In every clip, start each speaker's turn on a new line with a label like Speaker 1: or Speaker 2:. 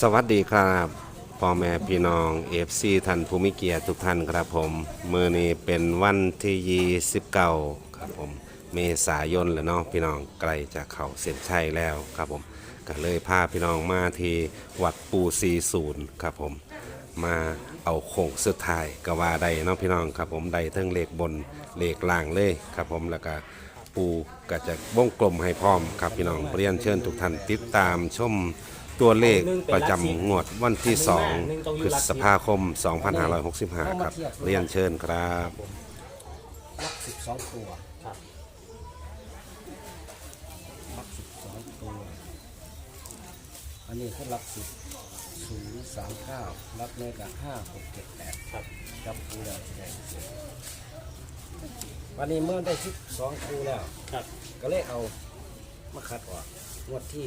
Speaker 1: สวัสดีครับพ่อแม่พี่น้องเอฟซีท่านภูมิเกียรติทุกท่านครับผม มือนี้เป็นวันที่29ครับผม เมษายนแล้วเนาะพี่น้องใกล้จะเข้าเส้นชัยแล้วครับผมก็เลยพาพี่น้องมาที่วัดปู40ครับผม มาเอาโค้งสุดท้ายก็ว่าได้เนาะพี่น้องครับผมได้ทั้งเลขบนเลขล่างเลยครับผมแล้วก็ปูก็จะวงกลมให้พร้อมครับพี่น้องเรียนเชิญทุกท่านติดตามชม ตัวเลขประจำงวดวันที่ 2 พฤษภาคม 2565 ครับ เรียนเชิญครับ
Speaker 2: ลักสิบสองตัว
Speaker 3: ครับ
Speaker 2: ลักสิบสองตัว อันนี้คือลักสิบศูนย์สามเก้าลักเนกับห้าหกเจ็ดแปด
Speaker 3: ครับ
Speaker 2: ครับคูแล้วแสดงวันนี้เมื่อได้สิบสองคูแล้ว
Speaker 3: ครับ
Speaker 2: ก็เลยเอา มาคัดออกงวดที่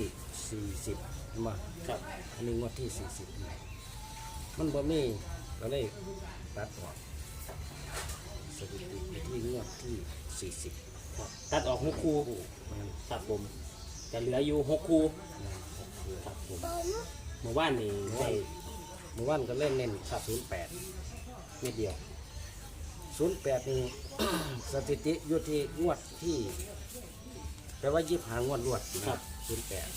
Speaker 2: สี่สิบมา
Speaker 3: ครับ
Speaker 2: อันนี้งวดที่สี่สิบมันบ่มีก็เลยตัดออกสถิติที่งวดที่สี่สิบ
Speaker 3: ครับตัดออกหกคู่ครับผมจะเหลืออยู่หกคู่ครับผมเมื่อวานนี้ได้
Speaker 2: เมื่อวานก็เล่นเน้นครับศูนย์แปด
Speaker 3: เม็ดเดียว
Speaker 2: ศูนย์แปดนี่สถิติอยู่ที่งวดที่ แปลว่ายิบหางวดรวดนะครับศูนย์แปด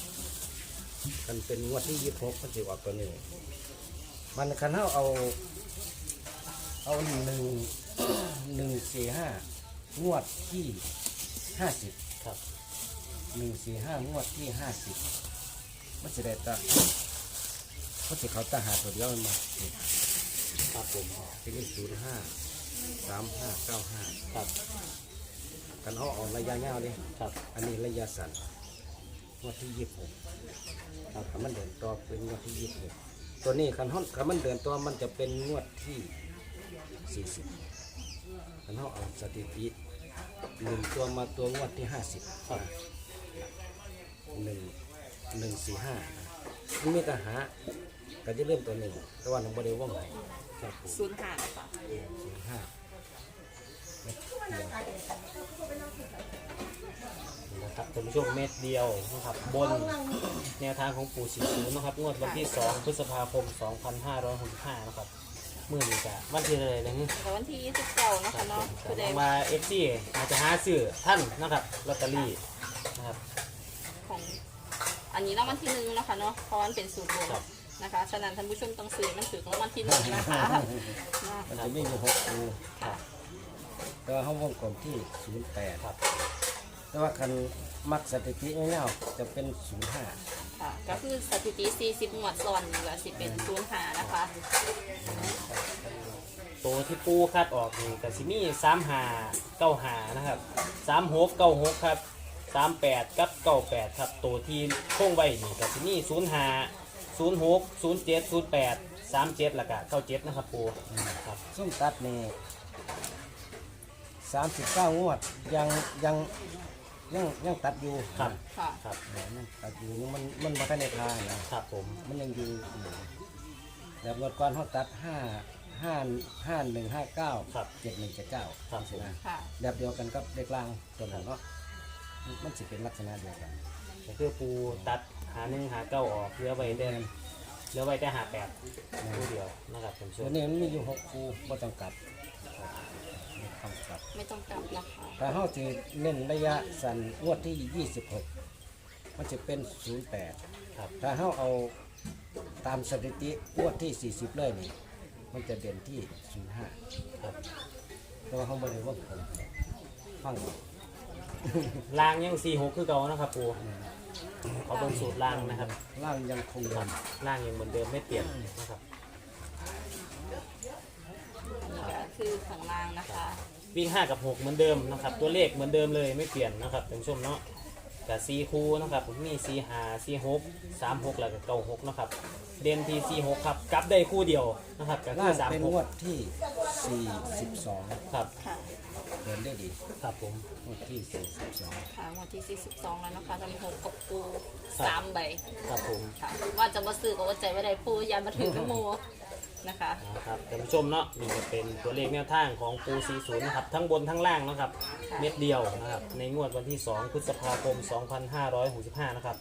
Speaker 2: กันเป็นงวดที่ยี่หกมันจะออกตัวหนึ่งมันคันเท่าเอา เอาหนึ่งหนึ่งสี่ห้างวดที่ห้าสิบ
Speaker 3: ครับ
Speaker 2: หนึ่งสี่ห้างวดที่ห้าสิบมันจะได้ตาเขาจะเขาตาหาตัวเดียวมันมา
Speaker 3: ครับผม
Speaker 2: ที่นี่ศูนย์ห้าสามห้าเก้าห้า
Speaker 3: ครับ
Speaker 2: กันเขาเออกระยะยาวเลย
Speaker 3: ครับ
Speaker 2: อันนี้ระยะสั้นงวดที่ยี่สิบหกครับคันมันเดินต่อเป็นงวดที่ยี่สิบหกตัวนี้คันเขาคันมันเดินต่อมันจะเป็นงวดที่สี่สิบคันเขาเอาสถิติหนึ่งตัวมาตัวงวดที่ห้าสิบ
Speaker 3: ครับ
Speaker 2: หนึ่งหนึ่งสี่ห้ามันมีแต่หาก็จะเริ่มตัวหนึ่งแต่ว่าหนึ่งบริวงไหนครับผม
Speaker 4: ศูนย์ห้าค่ะ
Speaker 2: สี่ห้าเม็ดเดียว
Speaker 3: นะครับท่านผู้ชมเม็ดเดียวนะครับบนแนวทางของปู่สีศูนย์นะครับงวดวันที่ 2 พฤษภาคม 2565นะครับมื่อนี้จะวันที่อะไรนะ
Speaker 4: แต่วันที่ยี่สิบเก้านะ
Speaker 3: ครั
Speaker 4: คะ
Speaker 3: บผ
Speaker 4: เนาะ
Speaker 3: ม
Speaker 4: คือได้
Speaker 3: มาเอฟซีอาจจะหาซื้อท่านนะครับลอตเตอรี่นะครับ
Speaker 4: ของอันนี้รางวัลที่หนึ่งนะคะเนาะเพราะมันเป็นสูตรรวม
Speaker 3: ครับ
Speaker 4: นะคะฉะนั้นท่านผู้ชมต้องซื้อมันถือรางวัลที่หนึ่งนะคะนะ
Speaker 2: มันจะมีอยู่หกคู
Speaker 3: ครับ
Speaker 2: แต่ว่าเขาวงกลมที่ศูนย์แปด
Speaker 3: ครับ
Speaker 2: แต่ว่าคันมักสถิติเงาๆจะเป็นศูนย์ห้า
Speaker 4: ค่ะก็คือสถิติ 40หมวดซ้อนนี่ก็สิเป็นศูนย์ห้านะคะ
Speaker 3: ตัวที่ปูคัดออกนี่กับซิมี่สามหาเก้าหานะครับสามหกเก้าหกครับสามแปดกับเก้าแปดครับตัวที่โค้งไว้นี่กับซิมี่ศูนย์หาศูนย์หกศูนย์เจ็ดศูนย์แปดสามเจ็ดแล้วก็เก้าเจ็ดนะครับปูครับ
Speaker 2: ส้มตัดนี่ สามสิบเก้างวด ยังยังยังยังตัดอยู่
Speaker 3: ครับ
Speaker 4: ค่ะ
Speaker 3: ครับ
Speaker 2: ยังตัดอยู่มันมันมาในทางนะครับ
Speaker 3: ผม
Speaker 2: มันยังอยู่แบบงวดก่อนเขาตัดห้าห้าห้าหนึ่งห้าเก้า
Speaker 3: ครับ
Speaker 2: เจ็ดหนึ่งเจ็ดเก้า
Speaker 3: ครับผม
Speaker 2: นะ
Speaker 4: ค่ะ
Speaker 2: แบบเดียวกันกับเด็กลางตัวนั้นเนาะมันมันสิเป็นลักษณะเดียวกัน
Speaker 3: ก็คือปูตัดหาหนึ่งหาเก้าออกเหลือไว้แต่เหลือไว้แต่หาแปดคู่เดียวนะครับผมช
Speaker 2: ตัว
Speaker 3: ม
Speaker 2: นี้มันมีอยู่หกคู่บ่จำกัด ไม่จำกัด
Speaker 4: ไม่ต้องกลับนะคะ
Speaker 2: แต่เขาจะเน้นระยะสั้นงวดที่ 26 มันจะเป็น 08
Speaker 3: ครับ
Speaker 2: ถ้าเขาเอาตามสถิติงวดที่ 40 เลยนี่ มันจะเด่นที่ 05
Speaker 3: ครับ
Speaker 2: แต่ว่าเขาไม่ได้ว่าผมฟังเอา
Speaker 3: ล่างยังสี่หกคือเก่านะครับปูเขาเป็นสูตรล่างนะครับ
Speaker 2: ล่างยังคง
Speaker 3: ค
Speaker 2: เดิ
Speaker 3: รับ
Speaker 2: ม
Speaker 3: ล่างยังเหมือนเดิมไม่เปลี่ยนนะครับ
Speaker 4: อันนี้ก็ คือข้างล่างนะคะ
Speaker 3: วิ่งห้ากับหกเหมือนเดิมนะครับ ตัวเลขเหมือนเดิมเลยไม่เปลี่ยนนะครับท่านผู้ชมเนาะกับซีคูนะครับผมมีซีหาซีหกสามหกแล้วก็เก้าหกนะครับ เด่นที่ซีหกครับกลับได้คู่เดียวนะครับก็คื
Speaker 2: ล่า
Speaker 3: องสาม
Speaker 2: เป็น
Speaker 3: ห
Speaker 2: ง
Speaker 3: ก
Speaker 2: วดที่ 42
Speaker 3: ครับ
Speaker 4: ค่ะ
Speaker 2: เดินได้ดี
Speaker 3: ครับผม
Speaker 2: งวดที่ 42
Speaker 4: ค่ะงวดที่42แล้วนะคะจะมีหกกับปูสามใบ
Speaker 3: ครับผม
Speaker 4: ค่ะ ว่าจะมาซื้อก็ว่าใจไม่ได้ปูยานมาถือน้ำโม นะคะ
Speaker 3: นะครับท่านผู้ชมเนาะนี่ก็เป็นตัวเลขแนวทางของปูซีศูนย์นะครับทั้งบนทั้งล่างนะครับเม็ดเดียวนะครับในงวดวันที่ 2 พฤษภาคม 2565 นะครับ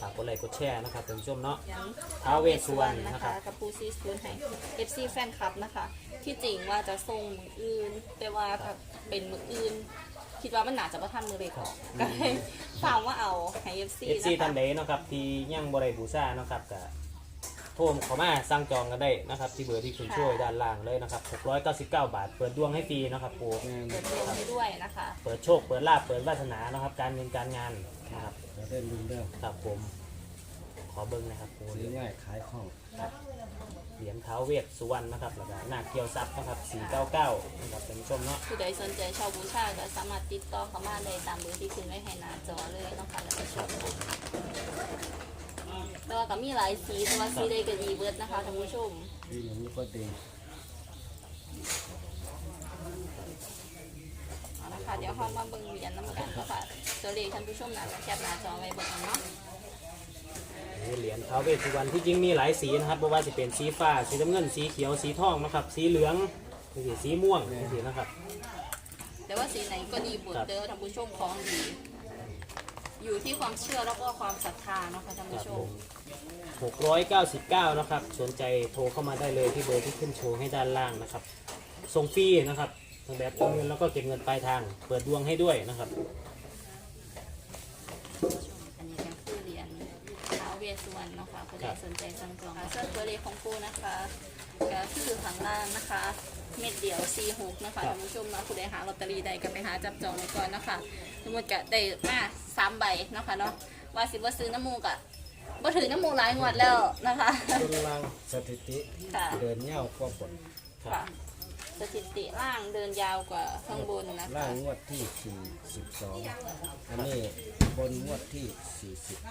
Speaker 3: ฝากกดไลค์กดแชร์นะครับท่านผู้ชมเนาะ
Speaker 4: ยัน
Speaker 3: ท้าวเวสสุวรรณ
Speaker 4: นะ
Speaker 3: นะครั
Speaker 4: คะ
Speaker 3: บ
Speaker 4: กับปูซีสปูนให้ FC แฟนคลับนะคะ ที่จริงว่าจะส่งมืออื่น แต่ว่าถ้าเป็นมืออื่น คิดว่ามันหนาจะประทันมือเล็กออกก็เลยฝากว่าเอาให้ FC
Speaker 3: เอฟซี
Speaker 4: นะ
Speaker 3: ท่า
Speaker 4: คะ
Speaker 3: นใดเนาะครับที่ยังบริบูชาเนาะครับก็ โทรเข้ามาสั่งจองกันได้นะครับ ที่เบอร์ที่คุณช่วยด้านล่างเลยนะครับ699 บาท เปิดดวงให้ฟรีนะครับปู
Speaker 4: เปิดดวงให้ด้วยนะคะ
Speaker 3: เปิดโชค เปิดลาภเปิดวาสนานะครับ การเงินการงานนะครับ
Speaker 2: จะได้ลุงเรื่อง
Speaker 3: ครับผม ขอเบิ้งนะครับปู
Speaker 2: ซื้อง่ายขายคล่อง
Speaker 3: เหรียญเท้าเวสสุวรรณนะครับแล้วก็นาคเกียวซับนะครับ499นะครับท่านผู้ชมเนาะ
Speaker 4: ผู้ใดสนใจเชาวบูชาก็สามารถติดต่อเข้ามาได้ตามเบอร์ที่ขึ้นไว้ให้หน้าจอเลยเนาะคะแล้วก็ชม แต่ว่าก็มีหลายสีแต่ว่าสีใดก็ดีเบิดนะคะท่านผู้ชม
Speaker 2: ที่อย่างนี้ก็ดี
Speaker 4: เอาละค่ะเดี๋ยวห้องมาเบิ่งเหรียญน้ำกันเนาะค่ะตัวเลขท่านผู้ชมน่าจะแคปหน้าจอไว้เบิ่งเนาะ
Speaker 3: นี่เหรียญท้าวเวสสุวรรณที่จริงมีหลายสีนะครับเพราะว่าจะเป็นสีฟ้า สีน้ำเงิน สีเขียว สีทองนะครับ สีเหลืองนี่สีม่วงนี่สินะครับ
Speaker 4: แต่ว่าสีไหนก็ดีเบิดเด้อท่านผู้ชมของดี อยู่ที่ความเชื่อแล้วก็ความศรัทธาเนาะค่ะท่าน
Speaker 3: ครั
Speaker 4: ผู้
Speaker 3: บ
Speaker 4: ช
Speaker 3: ผม ม699 นะครับ สนใจโทรเข้ามาได้เลยที่เบอร์ที่ขึ้นโชว์ให้ด้านล่างนะครับ ส่งฟรีนะครับทั้งแบบโอนเงินแล้วก็เก็บเงินปลายทาง เปิดดวงให้ด้วยนะครับ
Speaker 4: อันนี้ก็คือเหรียญท้าวเวสสุวรรณเนาะค่ะผู้ใดสนใจสั่งจองค่ะส่วนตัวเลขของปูนะคะก็คือข้างล่างนะคะ เม็ดเดียว46นะคะ
Speaker 3: ครับ
Speaker 4: ท่านผู้ชมมาผู้ใดหาลอตเตอรี่ใดก็ไปหาจับจองไว้ก่อนนะคะสมมติก็ได้มาสามใบเนาะคะเนาะว่าสิว่าซื้อน้ำมูกอะบ่ถือน้ำมูกหลายงวดแล้วนะคะ
Speaker 2: ต้นล่างสถิติ
Speaker 4: ค่ะ
Speaker 2: เดินเง่าวกว่าบน
Speaker 4: ค่ะ สถิติล่างเดินยาวกว่าข้างบนนะ
Speaker 2: ล่า
Speaker 4: คะ
Speaker 2: งงวดที่ 42 อันนี้บนงวดที่ 40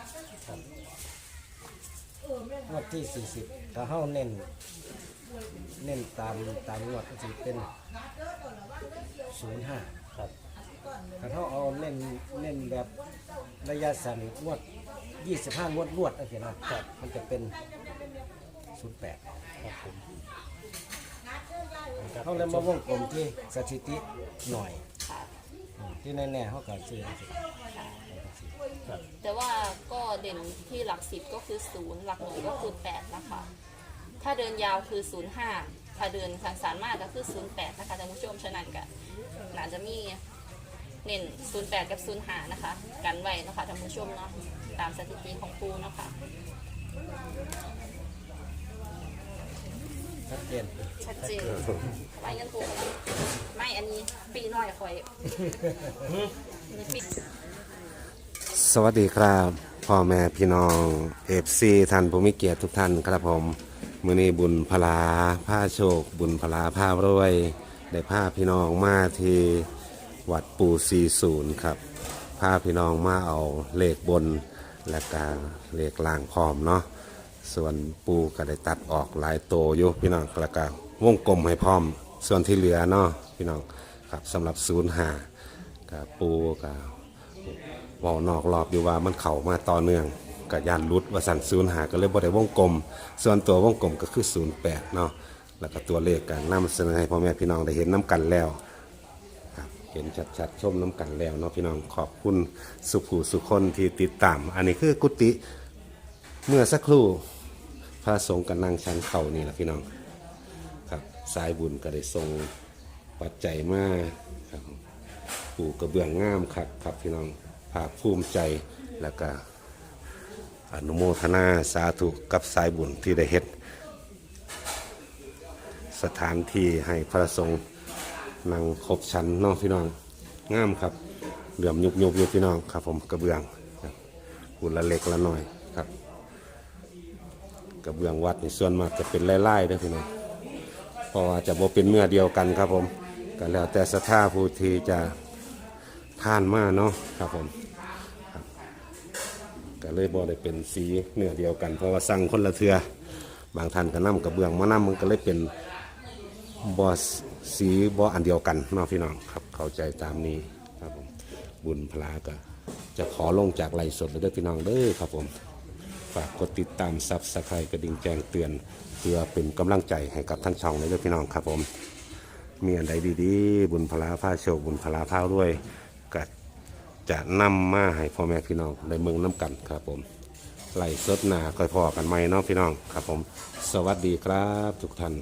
Speaker 2: ครับงวดที่ 40ถ้าเฮาเน้น เน้นตามตามงวดก็จะเป็น05
Speaker 3: ครับ
Speaker 2: ถ้าเฮาเอาเน้นเน้นแบบระยะสั้นงวด25งวดรวดโอเคนะครับมันจะเป็น08
Speaker 3: ครับผม
Speaker 2: เขาเลยมาวงกลมที่สถิติหน่อย
Speaker 4: ค่ะ
Speaker 2: อืมที่แน่ๆเขาก็ซื้อจังซี้
Speaker 3: ครับ
Speaker 4: แต่ว่าก็เด่นที่หลักสิบก็คือศูนย์หลักหน่วยก็คือแปดนะคะ ถ้าเดินยาวคือศูนย์ห้าถ้าเดินทางสารมากก็คือศูนย์แปดนะคะท่านผู้ชมฉะนั้นก็น่าจะมีเน้นศูนย์แปดกับศูนย์ห้านะคะ กันไว้นะคะท่านผู้ชมเนาะตามสถิติของปูนะคะ
Speaker 2: ชัดเจน
Speaker 4: ชัดเจนไว้เงินปูกันไม่อันนี้ปีน้อยคอยอันนี้ปี
Speaker 1: สวัสดีครับพ่อแม่พี่น้องเอฟซีท่านผู้มีเกียรติทุกท่านครับผม มือนี้บุญพลาผ้าโชค บุญพลาผ้ารวยได้ผ้าพี่น้องมาที่วัดปูซีศูนย์ครับผ้าพี่น้องมาเอาเลขบนและก็เลขล่างพร้อมเนาะส่วนปูก็ได้ตัดออกหลายโตอยู่พี่น้องแล้วก็วงกลมให้พร้อม ส่วนที่เหลือเนาะพี่น้องครับสำหรับศูนย์หากับปูกับว้านอกรอบอยู่ว่ามันเข้ามาต่อเนื่อง กับยานรุดว่าสั่นศูนย์หาก็เลยบ่ได้วงกลม ส่วนตัววงกลมก็คือ08เนาะแล้วก็ตัวเลขกันนำเสนอให้พ่อแม่พี่น้องได้เห็นน้กันแล้วครับเห็นชัดๆชมน้กันแล้วเนาะพี่น้องขอบคุณสุขูสุคนที่ติดตาม อันนี้คือกุฏิเมื่อสักครู่พระสงฆ์กันนั่งชั้นเข่านี่แหละพี่น้องครับสายบุญก็ได้ทรงปัจจัยมาครับปูกระเบื้องงามครับครับพี่น้องภาคภูมิใจแล้วก็ อนุโมทนาสาธุกับสายบุญที่ได้เฮ็ด สถานที่ให้พระสงฆ์นั่งครบชั้นน้องพี่น้องงามครับเหลื่อมยุบยุบยุบพี่น้องครับ ผมกระเบื้องหุ่นละเล็กละหน่อยครับ กระเบื้องวัดนี่ส่วนมากจะเป็นไล่ๆด้อพี่น้องเพราะว่าจะบ่เป็นเนื้อเดียวกันครับผมก็แล้วแต่ศรัทธาผู้ที่จะท่านมาเนาะครับผม ก็เลยบ่ได้เป็นสีเนื้อเดียวกัน เพราะว่าสั่งคนละเทือบางท่านก็นํกระเบื้องมานํมันก็เลยเป็นบ่สีบ่อันเดียวกันเนาะพี่น้องครับเข้าใจตามนี้ครับผมบุญพลาก็จะขอลงจากไลฟ์สดเลยด้อพี่น้องเด้อครับผมฝากกดติดตามซับสไครต์กระดิ่งแจ้งเตือน เพื่อเป็นกำลังใจให้กับทั้งช่องเลยด้วยพี่น้องครับผม มีอันใดดีๆ บุญพลาผ้าโชคบุญพลาผ้าด้วยก็ จะนำมาให้พ่อแม่พี่น้องได้เมืองน้ำกันครับผมไล่สดหนาคอยพอกันไหมเนาะพี่น้องครับผม สวัสดีครับทุกท่าน